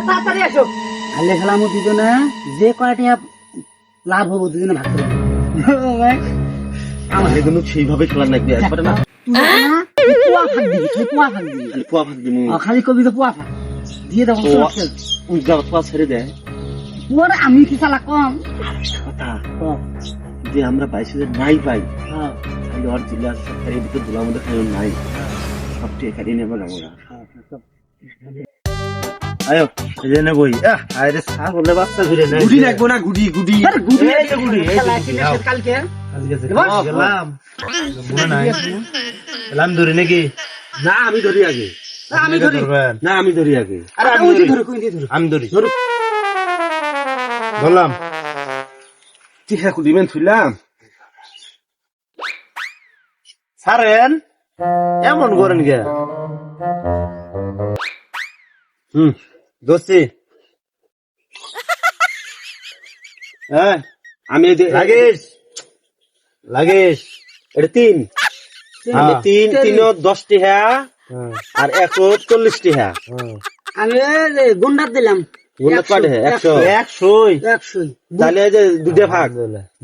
তাড়াতাড়ি আসো। দুজনে। যে কয়টা লাভ হব দুজনে ভাগ করে। ভাই আমাদের সেইভাবে খেলার লাগবে একবারে না। পোয়া ভাগ দিবি তুই পোয়া ভাগ দিবি খালি পোয়া ভাগ দিমু খালি কবি তো পোয়া ভাগ দিয়ে দেবো পোয়া- পোয়া ছেড়ে দেয় পোয়ার আমি কি চালা কম? কথা। যে আমরা বাইশে নাই পাই হ্যাঁ তাহলে আর জেলা সরকারি ভিতরে দুলার মধ্যে নাই। সবটি এখানে নেব না আমরা। আয়ো এই যে নেবই আহ আরে সা বলে বাচ্চা ঘুরে নাই গুডি লাগবো না গুডি গুডি। আরে গুডি এই যে গুডি এই যে কালকে গেলাম। মনে নাই। গেলাম ধরে নাকি? না আমি ধরি আগে। আমি ধরি। না আমি ধরি আগে। আরে আমি ধরি। ধরো। কই দিয়ে ধরো। আমি ধরি। ধরলাম। টিহা কুদিমেন থুইলাম? সারেন এমন করেন গে। হুম। হ্যাঁ আমি লাগেশ। লাগেশ। এটা তিন। আমি তিন তিন। দশ টিহা আর একশো চল্লিশ টিহা আমি এই যে গুন্ডার দিলাম। গুন্ডা কয়টা একশো। একশো। একশোই। তাহলে যে দুটো ভাগ।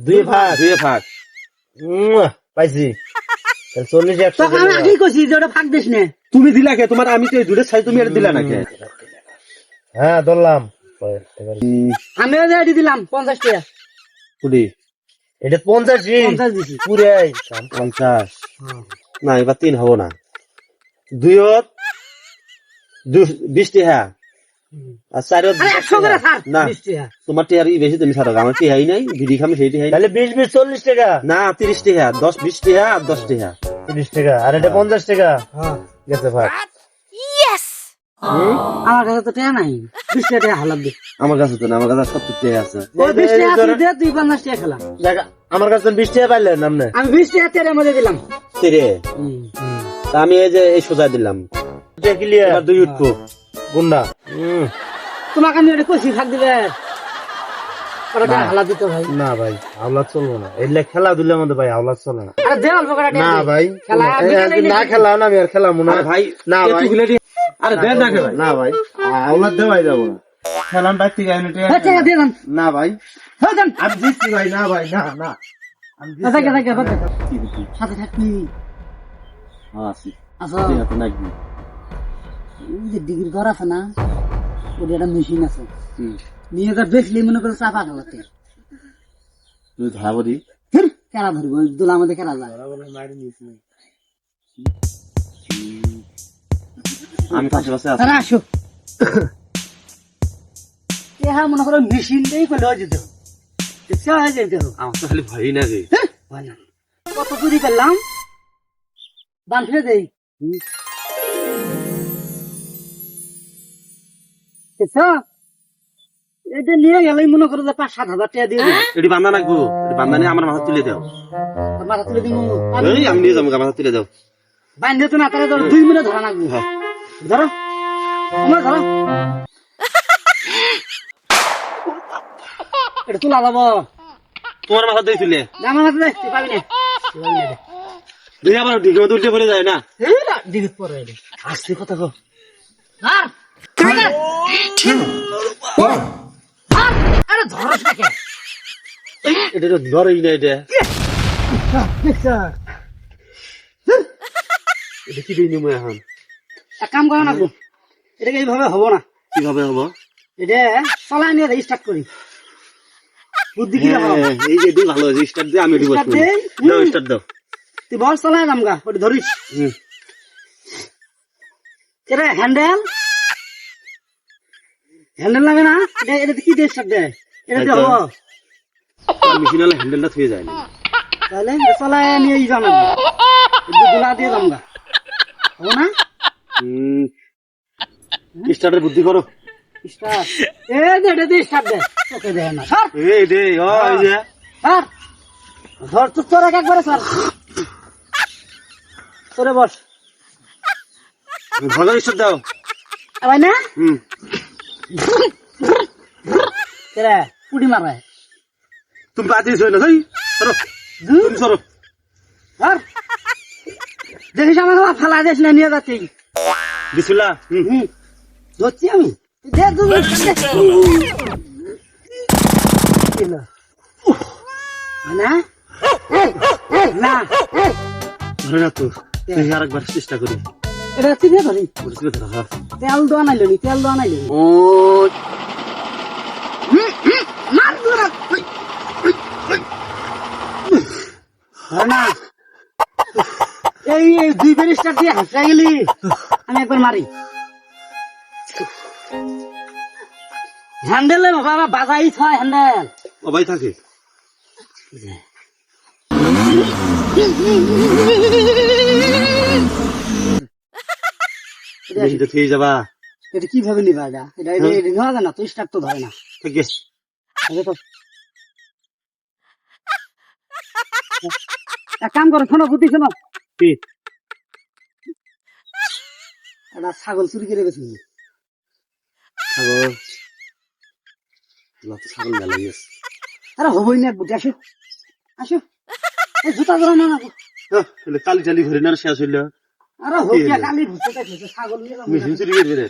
দুই ভাগ। দুই ভাগ। পাইছি। চল্লিশ একশো আমি আগেই কইছি যে ওটা ফাঁক দিস না। তুমি দিলা কে? তোমার আমি তো এই দুটো সাইজ তুমি এটা দিলা না কে? হ্যাঁ ধরলাম। আমি ওই যে দিলাম পঞ্চাশ টাকা। কুড়ি। এটা পঞ্চাশ পঞ্চাশ দিছি। পুরাই পঞ্চাশ। না এবার তিন হব না। দুইয়ত দু- বিশ টিহা। আর ছাড় না তোমার টিহার বেশি তুমি ছাড়ো আমার টিহাই নাই বিড়ি খামি সেই টিহাই তাহলে বিশ বিশ চল্লিশ টাকা। না তিরিশ টিহা দশ বিশ টিহা আর দশ টিহা। তিরিশ টাকা আর এটা পঞ্চাশ টাকা। হ্যাঁ। গেছে ভাই আমার কাছে তো টাকা নাই। বিশ টাকা হালাত দে। আমার কাছে তো না আমার কাছে সত্তর টিহা আছে। ওই বিশ টাকা তুই দে তুই পঞ্চাশ টাকা খেলাম। দেখ, আমার কাছে বিশ টাকা পাইলেন আপনি আমি বিশ টাকা তেরের মধ্যে দিলাম। তিরে? তা আমি এই যে এই সোজা দিলাম। দুই উঠবো। গুন্ডা। তোমাকে আমি ওটা কষি ফাঁক দিবে। টাকা না। ভাই। আওলাদ চলবো না। এগুলা ভাই আওলাদ চলে না। দে অল্প না ভাই। না নাকি? খেলা না আমি আর খেলাম না। ভাই না ভাই। আরে দেন না ভাই? না ভাই আওলাদ দেওয়াই যাব না। খেলাম বাইর থেকে আইনে হ্যাঁ, টাকা দিয়ে দেন না ভাই। হ্যাঁ দেন আমি দিচ্ছি ভাই না ভাই না না। সাথে আছে আচ্ছা নাকি যে ডিগ্রি ঘর আছে না ওটা একটা মেশিন আছে। নিয়ে যা বেচলি মনে করে চাপা খেলাতে তুই ধরাবো দি খেলা ধরবো? দোলা আমাদের খেলা যায়? আমি পাশে পাশে আছি। আসো। হ্যাঁ মনে করো মেশিন দিয়ে করলে হয়ে যেত। হয়ে যেত। আমার তো খালি ভয়ই না রে না। কত চুরি করলাম দান দেই। এটা নিয়ে গেলেই মনে করো যে পাঁচ সাত হাজার টাকা দিয়ে এটি বান্ধা নাকবো। এটি বান্ধা নিয়ে আমার মাথা তুলে দাও। মাথা তুলে দিব আমি নিয়ে যাব মাথা তুলে দাও। বাইন্ধে তো না তারা দুই মিনিট ধরা লাগবে হ্যাঁ। ধরো তোমরা ধরো এটা তোলা যাব তোমার মাথা দিয়ে তুলে জামা মাথা দে পাবি না। না। দুই আবার দিকে উল্টে পড়ে যায় না? দিকে পরে আসতে কথা কো। ধর। ধর। ধর। আরে ধরস এটা তো ধরেই না এটা। এটা কি দিই নিমো এখন? কাম করো না গো। এটাকে এইভাবে হব না। কীভাবে হব? এটা চলাই নিয়ে স্টার্ট করি। বুদ্ধি কি হ্যাঁ, এই যে এটি ভালো স্টার্ট দিয়ে আমি এটি Start বসবো দে। দাও। স্টার্ট দাও। তুই বল চলাই যাম গা ওটা ধরিস। এটা হ্যান্ডেল হ্যান্ডেল লাগে না? এটা এটা কি দিয়ে স্টার্ট দেয়? এটা দিয়ে হব। মেশিন হলে হ্যান্ডেলটা থুয়ে যায় না। তাহলে চলাই নিয়ে যাম দুলা দিয়ে যাম গা। হব না? স্টার্টের বুদ্ধি করো। স্টার্ট যে এটা দিয়ে স্টার্ট দেয় তোকে দেয় না সর। এই দে ও এই যে। সর। ধর তো তোর এক একবারে সর। তোরে বস ভালো স্টার্ট দাও। ভাই না? হুম। কেরে পুডি মারায় তুমি বাদ দিয়েছ না তাই সরো। তুমি সরো। দেখিস আমার ফালা দিস না নিয়ে যাচ্ছি। বিসমিল্লাহ। হুম। হুম। ধরছি আমি? দে না না এই, এই, না। এই, ধরে না তো তুই আরেকবার চেষ্টা করি। এটা চিনে ধরি? বুঝলি তো হ্যাঁ। তেল দোয়া নাইলো নি তেল দোয়া নাইলো নি ও। মার দূরা না এই এই দুই ব্যারিস্টার দিয়ে হাসা গেলি। আমি একবার মারি। হ্যান্ডেলে বাবা বাজাই ছয় হ্যান্ডেল। ভাই থাকে। দেখি। তো খেয়ে যাবা। এটা কীভাবে নিবা এটা? এটা এটা এটা নেওয়া যায় না তো স্টার্ট তো ধরে না। থেকে আগে এক কাম করো শোনো বুদ্ধি শোনো। একটা ছাগল চুরি করে গেছি ছাগল? ছাগল মেলাই আছে। আরে হবই না বুদ্ধি আসো আসো। এই জুতা ধরা না না কালি টালি ঘুরে না শেষ হইল। আরে হোক কালি ভুতে ছাগল নিয়ে চুরি করে